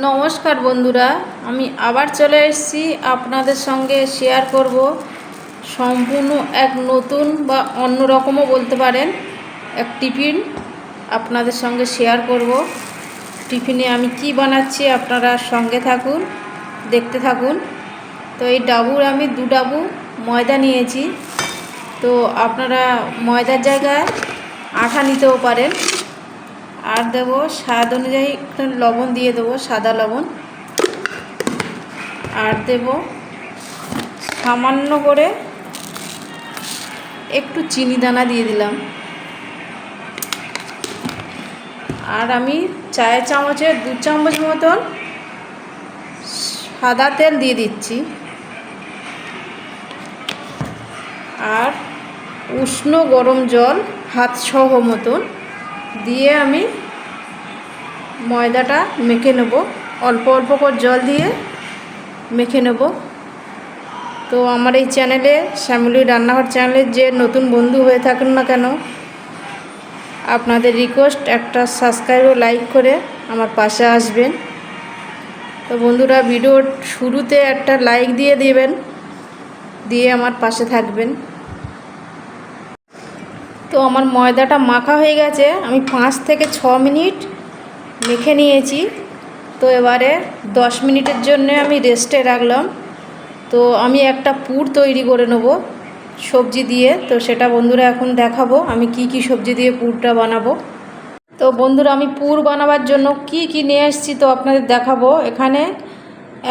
নমস্কার বন্ধুরা, আমি আবার চলে এসেছি আপনাদের সঙ্গে শেয়ার করব। সম্পূর্ণ এক নতুন বা অন্য রকমও বলতে পারেন এক টিফিন আপনাদের সঙ্গে শেয়ার করব। টিফিনে আমি কি বানাচ্ছি আপনারা সঙ্গে থাকুন, দেখতে থাকুন। তো এই ডাবুর আমি দু ডাবু ময়দা নিয়েছি। তো আপনারা ময়দার জায়গায় আঠা নিতেও পারেন। আর দেবো স্বাদ অনুযায়ী একটু লবণ দিয়ে দেবো, সাদা লবণ। আর দেব সামান্য করে একটু চিনি দানা দিয়ে দিলাম। আর আমি চায়ের চামচে দু চামচ মতন সাদা তেল দিয়ে দিচ্ছি। আর উষ্ণ গরম জল হাত সহ মতন দিয়ে আমি ময়দাটা মেখে নেব। অল্প অল্প করে জল দিয়ে মেখে নেব। তো আমার এই চ্যানেলে, শ্যামলি রান্নাঘর চ্যানেলের যে নতুন বন্ধু হয়ে থাকুন না কেন, আপনাদের রিকোয়েস্ট একটা সাবস্ক্রাইব ও লাইক করে আমার পাশে আসবেন। তো বন্ধুরা ভিডিওর শুরুতে একটা লাইক দিয়ে দিবেন, দিয়ে আমার পাশে থাকবেন। তো আমার ময়দাটা মাখা হয়ে গেছে। আমি পাঁচ থেকে ছ মিনিট মেখে নিয়েছি। তো এবারে দশ মিনিটের জন্য আমি রেস্টে রাখলাম। তো আমি একটা পুর তৈরি করে নেব সবজি দিয়ে। তো সেটা বন্ধুরা এখন দেখাবো আমি কি কি সবজি দিয়ে পুরটা বানাবো। তো বন্ধুরা আমি পুর বানাবার জন্য কি কি নিয়ে এসেছি তো আপনাদের দেখাবো। এখানে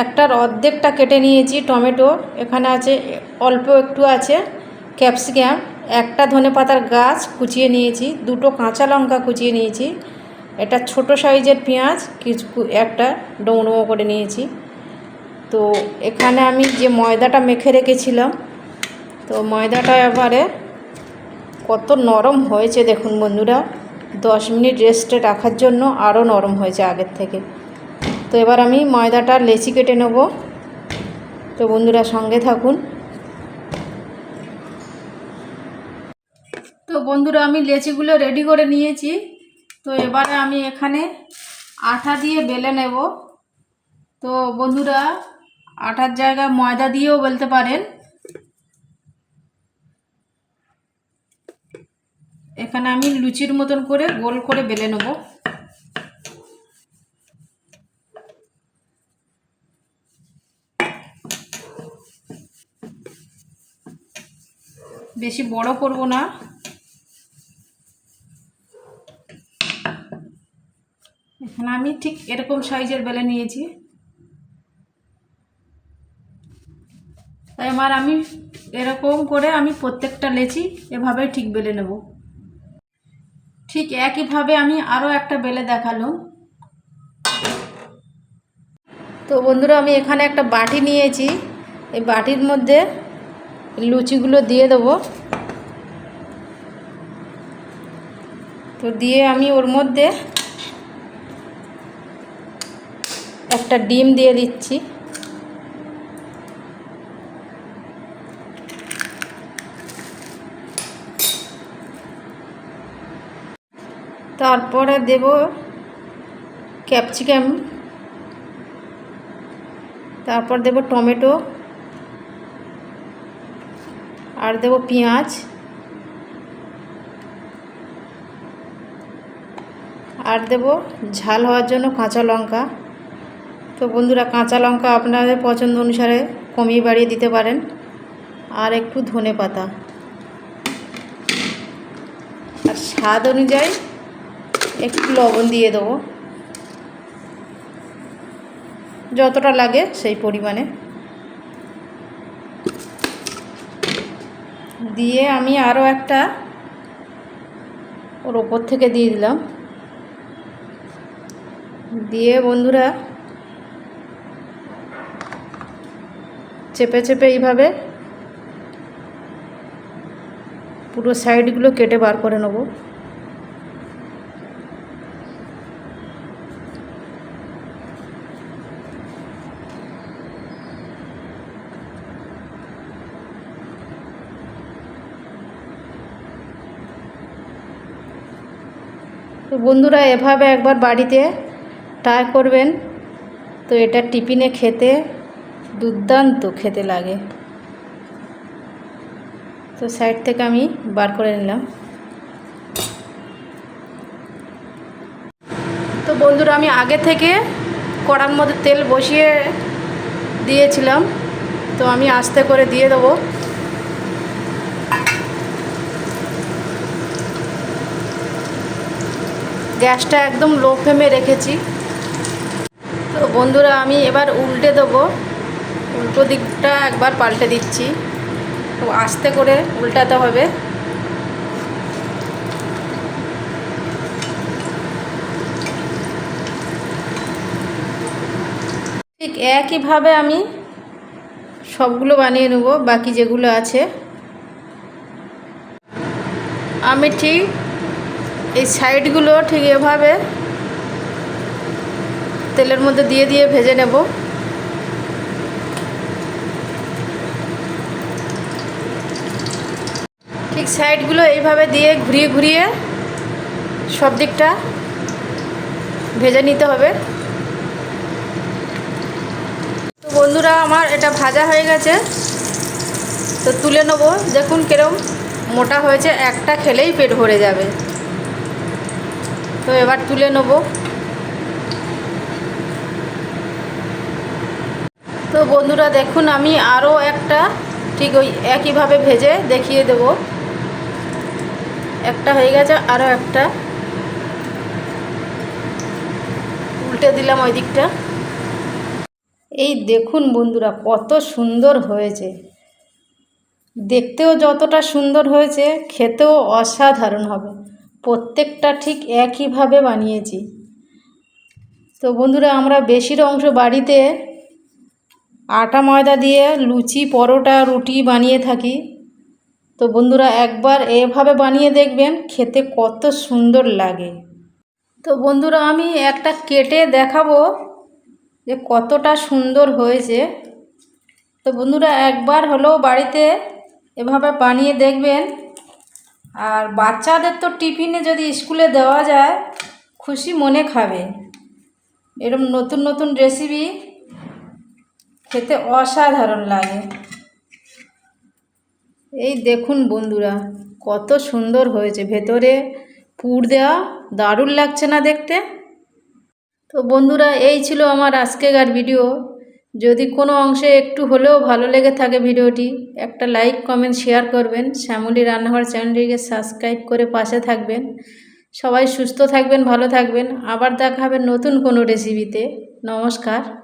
একটার অর্ধেকটা কেটে নিয়েছি টমেটো। এখানে আছে, অল্প একটু আছে ক্যাপসিকাম। একটা ধনে পাতার গাছ কুচিয়ে নিয়েছি। দুটো কাঁচা লঙ্কা কুচিয়ে নিয়েছি। এটা ছোট সাইজের পেঁয়াজ, কিছু একটা ডোমো করে নিয়েছি। তো এখানে আমি যে ময়দাটা মেখে রেখেছিলাম, তো ময়দাটা এবারে কত নরম হয়েছে দেখুন বন্ধুরা। দশ মিনিট রেস্টে রাখার জন্য আরও নরম হয়েছে আগের থেকে। তো এবার আমি ময়দাটা লেচি কেটে নেব। তো বন্ধুরা সঙ্গে থাকুন। তো বন্ধুরা আমি লেচিগুলো রেডি করে নিয়েছি। তো এবারে আমি এখানে আঠা দিয়ে বেলে নেব। তো বন্ধুরা আটার জায়গায় ময়দা দিয়েও বেলতে পারেন। এখানে আমি লুচির মতন করে গোল করে বেলে নেব। বেশি বড় করব না। আমি ঠিক এরকম সাইজের বেলে নিয়েছি। আমার আমি এরকম করে আমি প্রত্যেকটা লেচি এভাবেই ঠিক বেলে নেব। ঠিক একইভাবে আমি আরও একটা বেলে দেখালাম। তো বন্ধুরা, আমি এখানে একটা বাটি নিয়েছি। এই বাটির মধ্যে লুচিগুলো দিয়ে দেবো। তো দিয়ে আমি ওর মধ্যে একটা ডিম দিয়ে দিচ্ছি। তারপরে দেব ক্যাপসিকাম। তারপর দেব টমেটো। আর দেব পেঁয়াজ। আর দেব ঝাল হওয়ার জন্য কাঁচা লঙ্কা। তো বন্ধুরা কাঁচা লঙ্কা আপনাদের পছন্দ অনুসারে কমিয়ে বাড়িয়ে দিতে পারেন। আর একটু ধনে পাতা। আর স্বাদ অনুযায়ী একটু লবণ দিয়ে দেবো। যতটা লাগে সেই পরিমাণে। দিয়ে আমি আরও একটা ওর ওপর থেকে দিয়ে দিলাম। দিয়ে বন্ধুরা চেপে চেপে এইভাবে পুরো সাইডগুলো কেটে বার করে নেব। তো বন্ধুরা, এভাবে একবার বাড়িতে ট্রাই করবেন। তো এটা টিফিনে খেতে দুর্দান্ত খেতে লাগে। তো সাইড থেকে আমি বার করে নিলাম। তো বন্ধুরা, আমি আগে থেকে কড়ার মধ্যে তেল বসিয়ে দিয়েছিলাম। তো আমি আস্তে করে দিয়ে দেবো। গ্যাসটা একদম লো ফ্লেমে রেখেছি। তো বন্ধুরা, আমি এবার উল্টে দেবো। উল্টো দিকটা একবার পাল্টে দিচ্ছি। তো আস্তে করে উল্টাতে হবে। ঠিক একইভাবে আমি সবগুলো বানিয়ে নেব, বাকি যেগুলো আছে। আমি ঠিক এই সাইডগুলো ঠিক এভাবে তেলের মধ্যে দিয়ে দিয়ে ভেজে নেব। ঠিক সাইডগুলো এইভাবে দিয়ে ঘুরিয়ে ঘুরিয়ে সব দিকটা ভেজে নিতে হবে। তো বন্ধুরা, আমার এটা ভাজা হয়ে গেছে। তো তুলে নেব। দেখুন কিরম মোটা হয়েছে। একটা খেলেই পেট ভরে যাবে। তো এবার তুলে নেব। তো বন্ধুরা, দেখুন আমি আরও একটা ঠিক ওই একইভাবে ভেজে দেখিয়ে দেব। একটা হয়ে গেছে আরও একটা। উল্টে দিলাম ওই দিকটা। এই দেখুন বন্ধুরা, কত সুন্দর হয়েছে। দেখতেও যতটা সুন্দর হয়েছে, খেতেও অসাধারণ হবে। প্রত্যেকটা ঠিক একইভাবে বানিয়েছি। তো বন্ধুরা, আমরা বেশির অংশ বাড়িতে আটা ময়দা দিয়ে লুচি, পরোটা, রুটি বানিয়ে থাকি। তো বন্ধুরা একবার এভাবে বানিয়ে দেখবেন, খেতে কত সুন্দর লাগে। তো বন্ধুরা আমি একটা কেটে দেখাবো যে কতটা সুন্দর হয়েছে। তো বন্ধুরা একবার হলেও বাড়িতে এভাবে বানিয়ে দেখবেন। আর বাচ্চাদের তো টিফিনে যদি স্কুলে দেওয়া যায়, খুশি মনে খাবে। এরকম নতুন নতুন রেসিপি খেতে অসাধারণ লাগে। এই দেখুন বন্ধুরা, কত সুন্দর হয়েছে। ভেতরে পুর দেওয়া দারুণ লাগছে না দেখতে? তো বন্ধুরা, এই ছিল আমার আজকেকার ভিডিও। যদি কোনো অংশে একটু হলেও ভালো লেগে থাকে ভিডিওটি, একটা লাইক, কমেন্ট, শেয়ার করবেন। শ্যামলী রান্নাঘর চ্যানেলটিকে সাবস্ক্রাইব করে পাশে থাকবেন। সবাই সুস্থ থাকবেন, ভালো থাকবেন। আবার দেখা হবে নতুন কোনো রেসিপিতে নমস্কার।